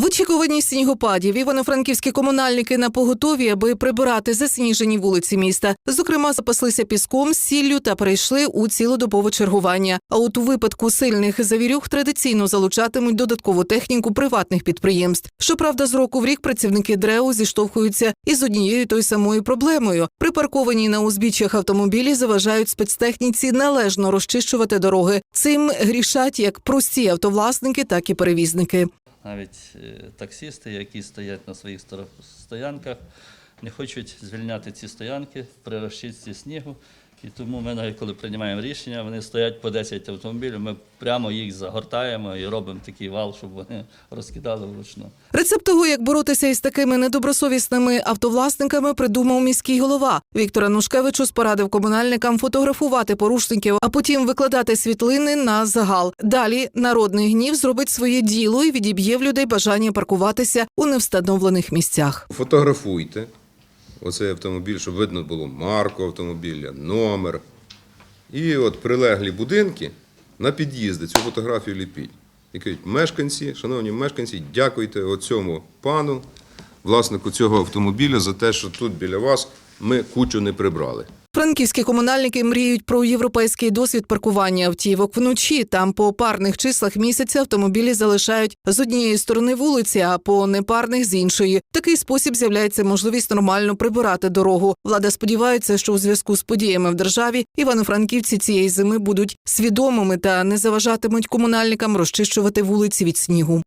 В очікуванні снігопадів івано-франківські комунальники на поготові, аби прибирати засніжені вулиці міста. Зокрема, запаслися піском, сіллю та перейшли у цілодобове чергування. А от у випадку сильних завірюх традиційно залучатимуть додаткову техніку приватних підприємств. Щоправда, з року в рік працівники ДРЕУ зіштовхуються із однією тою самою проблемою. Припарковані на узбіччях автомобілі заважають спецтехніці належно розчищувати дороги. Цим грішать як прості автовласники, так і перевізники. Навіть таксісти, таксисти, які стоять на своїх стоянках, не хочуть звільняти ці стоянки при розчистці снігу. І тому ми навіть коли приймаємо рішення, вони стоять по 10 автомобілів, ми прямо їх загортаємо і робимо такий вал, щоб вони розкидали вручну. Рецепт того, як боротися із такими недобросовісними автовласниками, придумав міський голова. Віктор Анушкевичус порадив комунальникам фотографувати порушників, а потім викладати світлини на загал. Далі народний гнів зробить своє діло і відіб'є в людей бажання паркуватися у невстановлених місцях. Фотографуйте оцей автомобіль, щоб видно було марку автомобіля, номер. І от прилеглі будинки на під'їзди цю фотографію ліпіть. І кажуть, мешканці, шановні мешканці, дякуйте оцьому пану, власнику цього автомобіля, за те, що тут біля вас ми кучу не прибрали. Франківські комунальники мріють про європейський досвід паркування автівок вночі. Там по парних числах місяця автомобілі залишають з однієї сторони вулиці, а по непарних з іншої. Такий спосіб з'являється можливість нормально прибирати дорогу. Влада сподівається, що у зв'язку з подіями в державі івано-франківці цієї зими будуть свідомими та не заважатимуть комунальникам розчищувати вулиці від снігу.